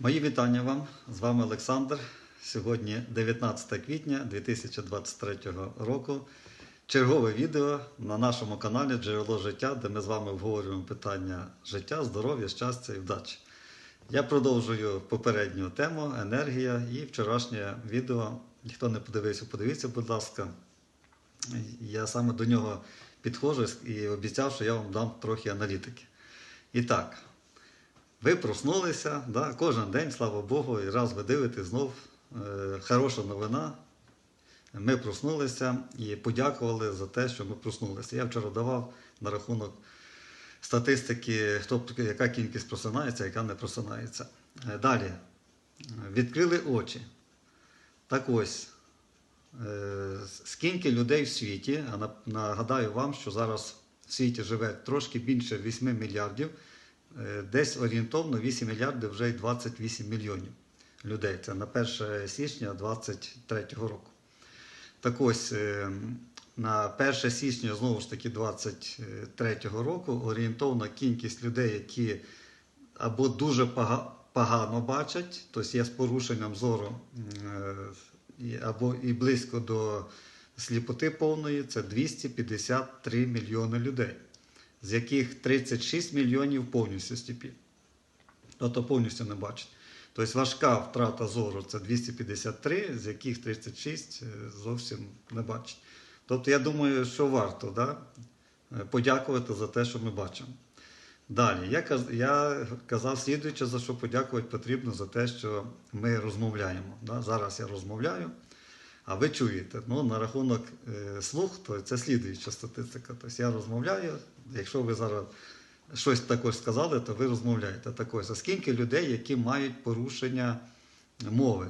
Мої вітання вам. З вами Олександр. Сьогодні 19 квітня 2023 року. Чергове відео на нашому каналі Джерело життя, де ми з вами обговорюємо питання життя, здоров'я, щастя і вдачі. Я продовжую попередню тему енергія і вчорашнє відео. Хто не подивився, подивіться, будь ласка. Я саме до нього підходжу і обіцяв, що я вам дам трохи аналітики. І так, ви проснулися, да, кожен день, слава Богу, і раз ви дивитесь знов е, хороша новина. Ми проснулися і подякували за те, що ми проснулися. Я вчора давав на рахунок статистики, хто, яка кількість просинається, яка не просинається. Е, Далі, відкрили очі. Так ось, е, скільки людей в світі, а нагадаю вам, що зараз в світі живе трошки більше 8 мільярдів, десь орієнтовно 8 мільярдів вже й 28 мільйонів людей. Це на 1 січня 2023 року. Так ось, е, на 1 січня, знову ж таки, 2023 року орієнтовна кількість людей, які або дуже погано бачать, тобто є з порушенням зору, е, або і близько до сліпоти повної, це 253 мільйони людей, з яких 36 мільйонів повністю сліпі. Тобто повністю не бачать. Тобто важка втрата зору це 253, з яких 36 е, зовсім не бачать. Тобто я думаю, що варто да, е, подякувати за те, що ми бачимо. Далі, я, я казав слідуюче, за що подякувати потрібно за те, що ми розмовляємо. Да? Зараз я розмовляю, а ви чуєте. Ну, на рахунок е, слух, то це слідуюча статистика. Тобто я розмовляю, якщо ви зараз щось також сказали, то ви розмовляєте. також. а скільки людей, які мають порушення мови?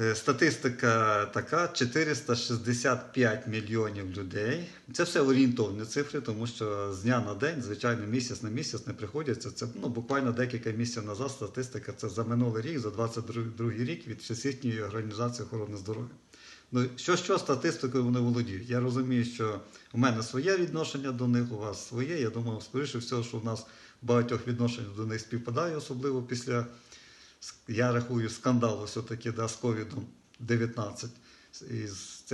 Е, Статистика така: 465 мільйонів людей. Це все орієнтовні цифри, тому що з дня на день, звичайно, місяць на місяць не приходяться. Це ну, буквально декілька місяців назад статистика це за минулий рік, за 22 рік від Всесвітньої організації охорони здоров'я. Ну, що, що статистикою вони володіють? Я розумію, що у мене своє відношення до них, у вас своє. Я думаю, скоріше всього, що у нас багатьох відношень до них співпадає, особливо після, я рахую, скандалу все-таки да, з COVID-19 із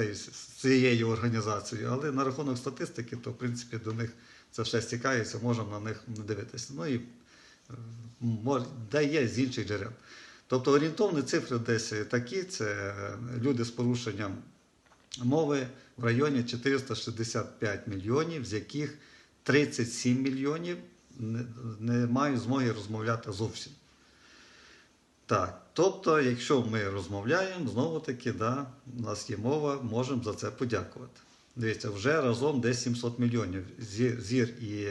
цією, організацією. Але на рахунок статистики, то в принципі до них це все стікається, можемо на них не дивитися. Ну і де є з інших джерел. Тобто орієнтовні цифри десь такі: це е, люди з порушенням мови в районі 465 мільйонів, з яких 37 мільйонів не мають змоги розмовляти зовсім. Так, тобто, якщо ми розмовляємо, знову таки, да, у нас є мова, можемо за це подякувати. Дивіться, вже разом десь 700 мільйонів. Зі- Зір і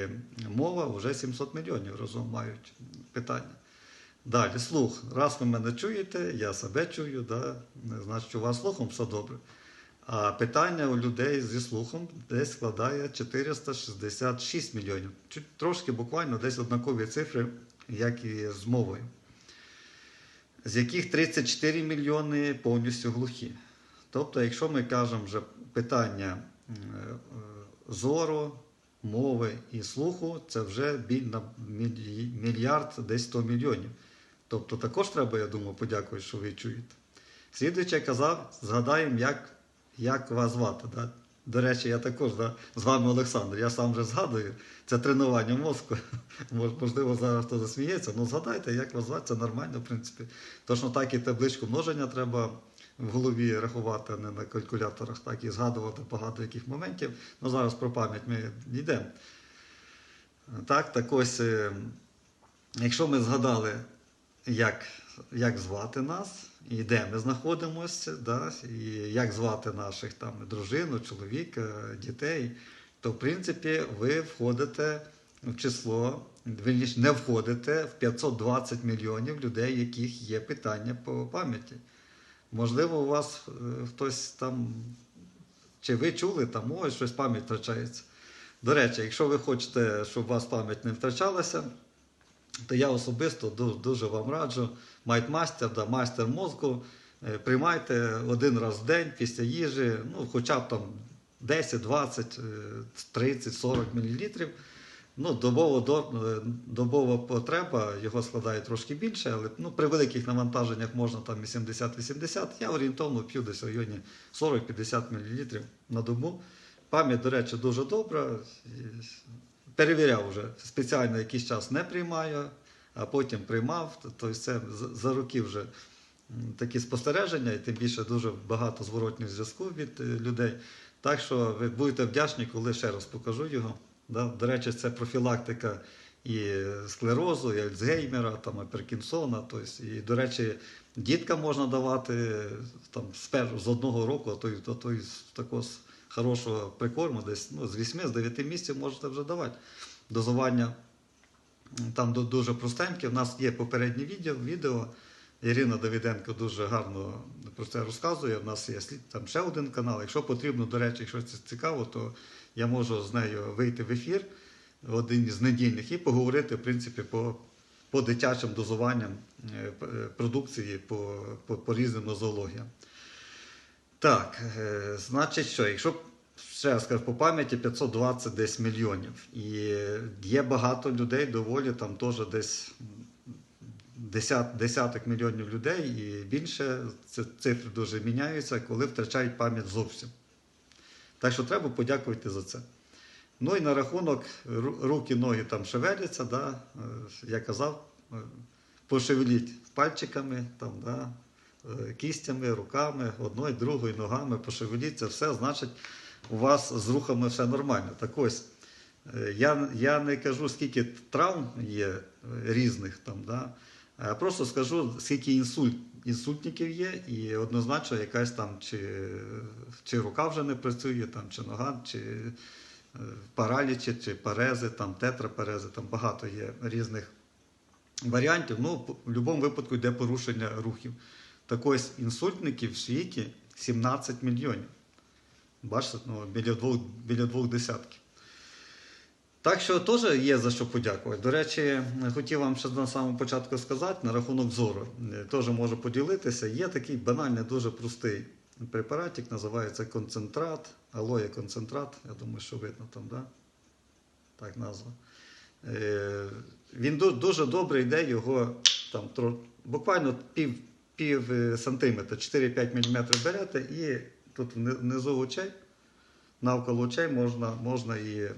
мова вже 700 мільйонів разом мають питання. Далі, слух. Раз ви мене чуєте, я себе чую, да, значить у вас слухом все добре. А питання у людей зі слухом десь складає 466 мільйонів. Чуть трошки буквально десь однакові цифри, як і з мовою. З яких 34 мільйони повністю глухі. Тобто, якщо ми кажемо вже питання е, зору, мови і слуху, це вже на мільярд десь 100 мільйонів. Тобто також треба, я думаю, подякувати, що ви чуєте. Слідуючи казав, згадаємо, як, як вас звати. Да? До речі, я також да, з вами Олександр. Я сам вже згадую, це тренування мозку. Можливо, зараз хто засміється, але згадайте, як вас звати, це нормально, в принципі. Точно так і табличку множення треба в голові рахувати, а не на калькуляторах, так і згадувати багато яких моментів. Ну зараз про пам'ять ми йдемо. Так, так ось, е, якщо ми згадали, як, як звати нас, і де ми знаходимося, да, і як звати наших там дружину, чоловіка, дітей, то в принципі ви входите в число, вірніше, не входите в 520 мільйонів людей, яких є питання по пам'яті. Можливо, у вас е, хтось там, чи ви чули там, ось щось пам'ять втрачається. До речі, якщо ви хочете, щоб у вас пам'ять не втрачалася, то я особисто дуже, дуже вам раджу. Майтмастер, да, майстер мозку. е, Приймайте один раз в день після їжі, ну, хоча б там 10, 20, е, 30, 40 мл. Ну, добово, до, е, добова потреба його складає трошки більше, але ну, при великих навантаженнях можна там і 70-80. Я орієнтовно п'ю десь в районі 40-50 мл на добу. Пам'ять, до речі, дуже добра. Перевіряв вже. Спеціально якийсь час не приймаю, а потім приймав. Тобто це за- роки вже такі спостереження, і тим більше дуже багато зворотнього зв'язку від е, людей. Так що ви будете вдячні, коли ще раз покажу його. До речі, це профілактика і склерозу, і Альцгеймера, там, і Паркінсона. Тобто, і, до речі, діткам можна давати там, з, одного року, а то, й- а то й такого хорошого прикорму, десь ну, з 8 з 9 місяців можете вже давати. Дозування там дуже простеньке. У нас є попереднє відео. відео. Ірина Давиденко дуже гарно про це розказує. У нас є там ще один канал. Якщо потрібно, до речі, якщо це цікаво, то я можу з нею вийти в ефір один із недільних і поговорити, в принципі, по, по дитячим дозуванням е, е, продукції по, по, по різним нозологіям. Так, е, значить, що, якщо ще раз кажу, по пам'яті 520 десь мільйонів. І є багато людей, доволі там теж десь десят, десяток мільйонів людей і більше ці цифри дуже міняються, коли втрачають пам'ять зовсім. Так що треба подякувати за це. Ну і на рахунок руки, ноги там шевеляться, да, е, я казав, е, пошевеліть пальчиками, там, да, кістями, руками, одною, другою, ногами, пошевеліть, це все, значить, у вас з рухами все нормально. Так ось, е, я, я не кажу, скільки травм є е, різних там, да, а просто скажу, скільки інсульт, інсультників є, і однозначно якась там чи, чи рука вже не працює, там, чи нога, чи е, паралічі, чи парези, там, тетрапарези, там багато є різних варіантів. Ну, в будь-якому випадку йде порушення рухів. Так ось інсультників в світі 17 мільйонів. Бачите, ну, біля двох, біля двох десятків. Так що теж є за що подякувати. До речі, хотів вам ще на самому початку сказати на рахунок зору. Е, Теж можу поділитися. Є такий банальний, дуже простий препаратик, називається концентрат, алоє концентрат. Я думаю, що видно там, да? так назва. Е, Він дуже добре йде, його там буквально пів, пів е, сантиметра, 4-5 мм берете і тут внизу очей навколо очей можна, можна і е,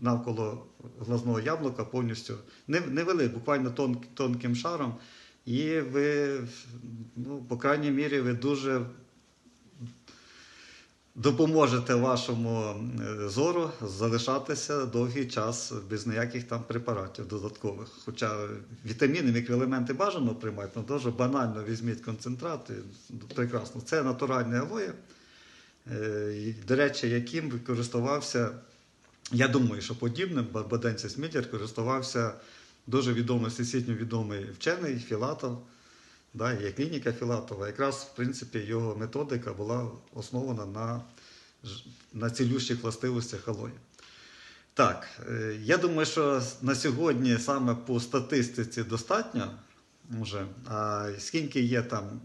навколо глазного яблука повністю не, не вели, буквально тон, тонким шаром. І ви, ну, по крайній мірі, ви дуже допоможете вашому е, зору залишатися довгий час без ніяких там препаратів додаткових. Хоча вітаміни, мікроелементи бажано приймати, але дуже банально візьміть концентрат. і Прекрасно. Це натуральне алоє. Е, До речі, яким користувався, я думаю, що подібним Баденцис Міллер користувався дуже відомий, всесвітньо відомий вчений Філатов. Да, є клініка Філатова. Якраз, в принципі, його методика була основана на, на цілющих властивостях алої. Так, е, я думаю, що на сьогодні саме по статистиці достатньо вже. А скільки є там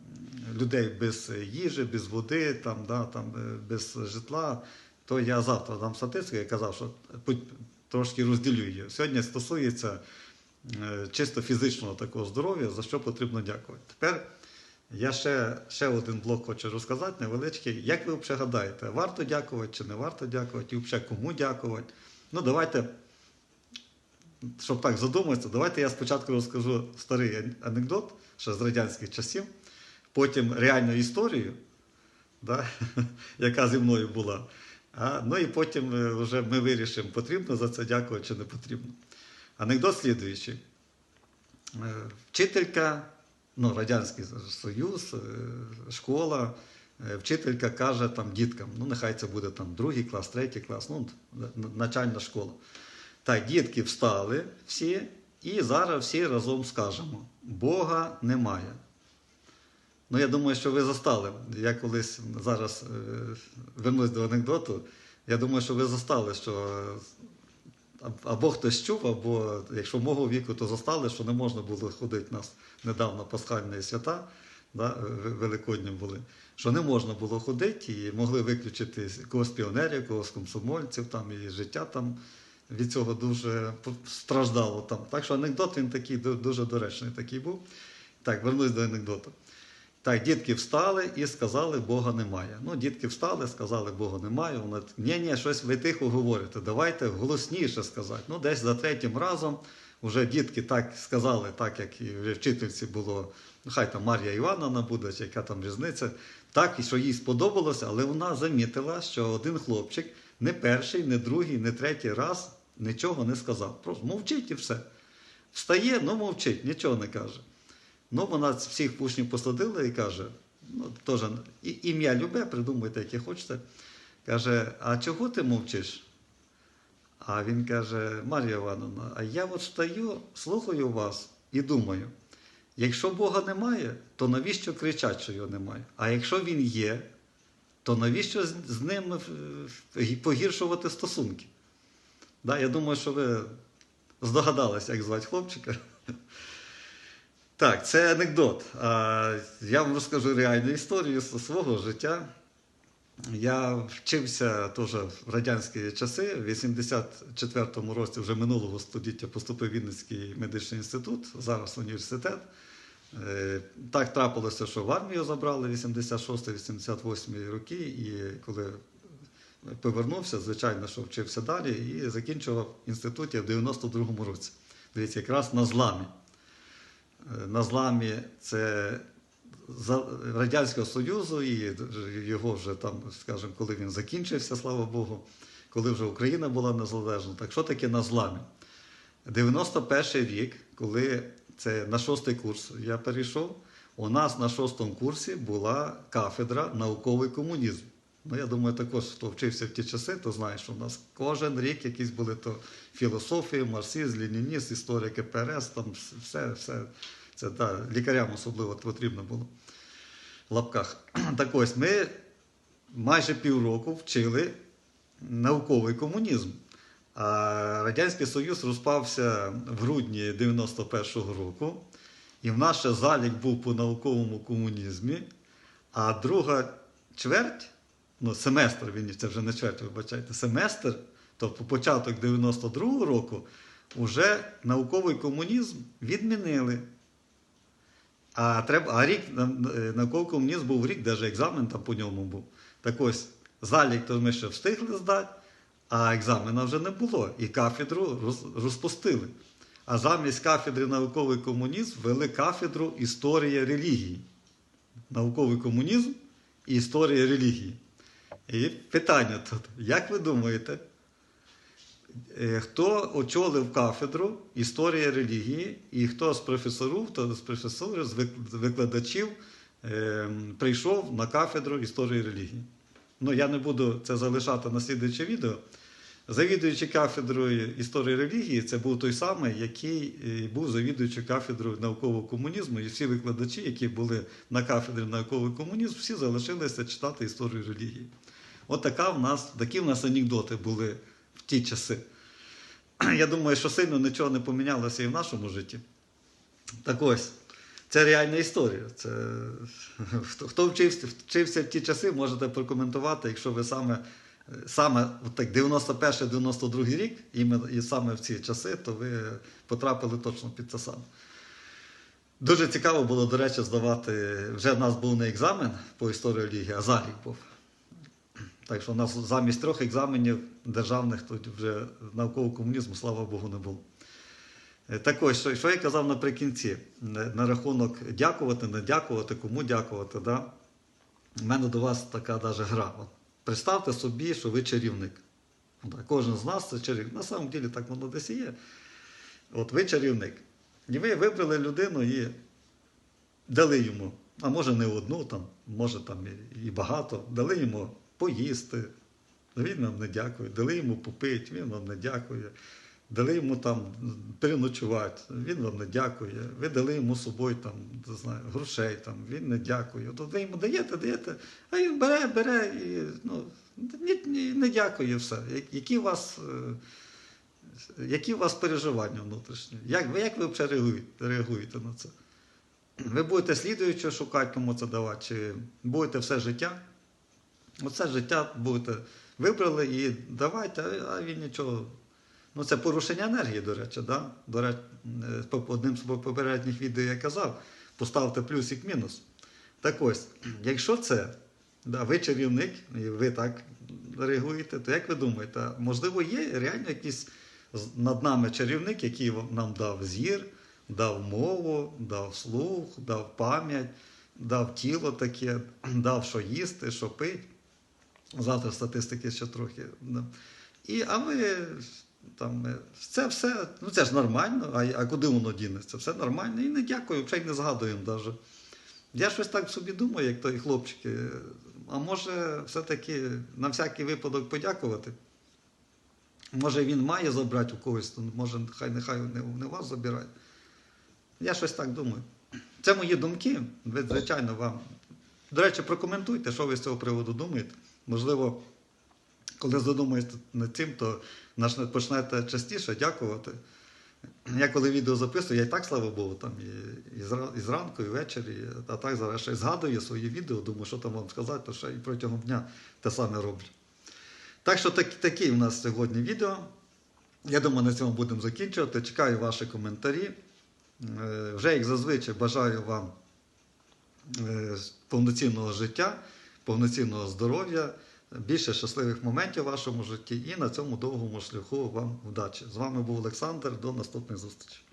людей без їжі, без води, там, да, там, е, без житла, то я завтра дам статистику, я казав, що трошки розділю її. Сьогодні стосується чисто фізичного такого здоров'я, за що потрібно дякувати. Тепер я ще, ще один блок хочу розказати, невеличкий. Як ви взагалі гадаєте, варто дякувати чи не варто дякувати, і взагалі кому дякувати? Ну, давайте, щоб так задуматися, давайте я спочатку розкажу старий анекдот ще з радянських часів, потім реальну історію, да, яка зі мною була. А, ну і потім е, вже ми вирішимо, потрібно за це дякувати чи не потрібно. Анекдот слідуючий. Е, Вчителька, ну, Радянський Союз, е, школа, е, вчителька каже там діткам, ну нехай це буде там другий клас, третій клас, ну, начальна школа. Так, дітки встали всі, і зараз всі разом скажемо: Бога немає. Ну, я думаю, що ви застали. Я колись зараз е, вернусь до анекдоту. Я думаю, що ви застали, що або хтось чув, або якщо мого віку, то застали, що не можна було ходити нас недавно пасхальні свята, да, великодні були, що не можна було ходити і могли виключити когось піонерів, когось комсомольців, там, і життя там від цього дуже страждало там. Так що анекдот він такий дуже доречний такий був. Так, вернусь до анекдоту. Так, дітки встали і сказали, Бога немає. Ну, дітки встали, сказали, Бога немає. Вони, ні, ні, щось ви тихо говорите, давайте голосніше сказати. Ну, десь за третім разом вже дітки так сказали, так як і вчительці було, ну, хай там Марія Івановна буде, чи яка там різниця, так, і що їй сподобалося, але вона замітила, що один хлопчик не перший, не другий, не третій раз нічого не сказав. Просто мовчить і все. Встає, ну мовчить, нічого не каже. Ну, вона всіх учнів посадила і каже: ну, теж ім'я любе, придумуйте, яке хочете. Каже, а чого ти мовчиш? А він каже, Марія Івановна, а я от стою, слухаю вас і думаю, якщо Бога немає, то навіщо кричать, що його немає? А якщо він є, то навіщо з, ним е, погіршувати стосунки? Да, я думаю, що ви здогадалися, як звати хлопчика. Так, це анекдот. Я вам розкажу реальну історію свого життя. Я вчився теж в радянські часи. В 84-му році вже минулого століття поступив Вінницький медичний інститут, зараз університет. Е, Так трапилося, що в армію забрали 86-88 роки, і коли повернувся, звичайно, що вчився далі і закінчував в інституті в 92-му році. Дивіться, якраз на зламі. Е, На зламі це Радянського Союзу і його вже там, скажімо, коли він закінчився, слава Богу, коли вже Україна була незалежна. Так що таке на зламі? 91 рік, коли це на шостий курс я перейшов, у нас на шостому курсі була кафедра науковий комунізм. Ну, я думаю, також хто вчився в ті часи, то знає, що в нас кожен рік якісь були то філософія, марксизм, ленініст, історія КПРС, там все, все. Це да, лікарям особливо потрібно було в лапках. Так ось ми майже півроку вчили науковий комунізм. А Радянський Союз розпався в грудні 91-го року, і в нас ще залік був по науковому комунізмі, а друга чверть, ну, семестр, він це вже не чверть, вибачайте, семестр, тобто початок 92-го року, вже науковий комунізм відмінили. А, треба, а рік на- науковий комунізм був рік, навіть екзамен там по ньому був. Так ось, залік то ми ще встигли здати, а екзамена вже не було. І кафедру роз- розпустили. А замість кафедри науковий комунізм ввели кафедру історія релігії. Науковий комунізм і історія релігії. І питання тут: як ви думаєте, Е, Хто очолив кафедру історія релігії, і хто з професорів, хто з професорів, з викладачів е, прийшов на кафедру історії релігії? Ну, я не буду це залишати на слідуюче відео. Завідуючий кафедрою історії релігії, це був той самий, який е, був завідуючий кафедрою наукового комунізму, і всі викладачі, які були на кафедрі науковий комунізм, всі залишилися читати історію релігії. От така в нас, такі в нас анекдоти були в ті часи. Я думаю, що сильно нічого не помінялося і в нашому житті. Так ось, це реальна історія. Це... Хто, вчився, вчився в ті часи, можете прокоментувати, якщо ви саме, саме от так 91-92 рік, і саме в ці часи, то ви потрапили точно під це саме. Дуже цікаво було, до речі, здавати. Вже в нас був не екзамен по історії релігії, а залік був. Так що у нас замість трьох екзаменів державних тут вже наукового комунізму, слава Богу, не було. Е, Так ось, що, що я казав наприкінці, на, на рахунок дякувати, не дякувати, кому дякувати. Да? У мене до вас така даже гра. От, представте собі, що ви чарівник. Так, Кожен з нас це чарівник. На самом деле так воно десь і є. От ви чарівник. І ви вибрали людину і дали йому, а може не одну, там, може там і багато, дали йому поїсти. Він вам не дякує, дали йому попити, він вам не дякує. Дали йому там переночувати, він вам не дякує. Ви дали йому собою там, не знаю, грошей, там, він не дякує. То ви йому даєте, даєте, а він бере, бере і ну, ні, не дякує все. Які у вас, е, які у вас переживання внутрішні? Як, ви- як ви взагалі реагуєте, реагуєте на це? Ви будете слідуючого шукати, кому це давати, чи будете все життя? Оце життя будете вибрали і давайте, а- він нічого. Ну, це порушення енергії, до речі. Да? До речі, е, одним з попередніх відео я казав, поставте плюсик мінус. Так ось, якщо це, да, ви чарівник, і ви так реагуєте, то як ви думаєте, можливо, є реально якийсь над нами чарівник, який нам дав зір, дав мову, дав слух, дав пам'ять, дав тіло таке, дав що їсти, що пити. Завтра статистики ще трохи. І, а ми там, це все, ну це ж нормально, а, а куди воно дінеться? Все нормально. І не дякую, й не згадуємо навіть. Я щось так собі думаю, як той хлопчик. е, А може, все-таки на всякий випадок подякувати? Може, він має забрати у когось, то може, хай нехай не, не вас забирає. Я щось так думаю. Це мої думки. Ви, звичайно, вам. До речі, прокоментуйте, що ви з цього приводу думаєте. Можливо, коли задумаєте над цим, то почнете частіше дякувати. Я коли відео записую, я і так, слава Богу, там і, і, зранку, і ввечері, а так зараз ще згадую свої відео, думаю, що там вам сказати, то ще і протягом дня те саме роблю. Так що так, такі в нас сьогодні відео. Я думаю, на цьому будемо закінчувати. Чекаю ваші коментарі. Е, Вже як зазвичай бажаю вам е, повноцінного життя, повноцінного здоров'я, більше щасливих моментів в вашому житті і на цьому довгому шляху вам вдачі. З вами був Олександр. До наступних зустрічей.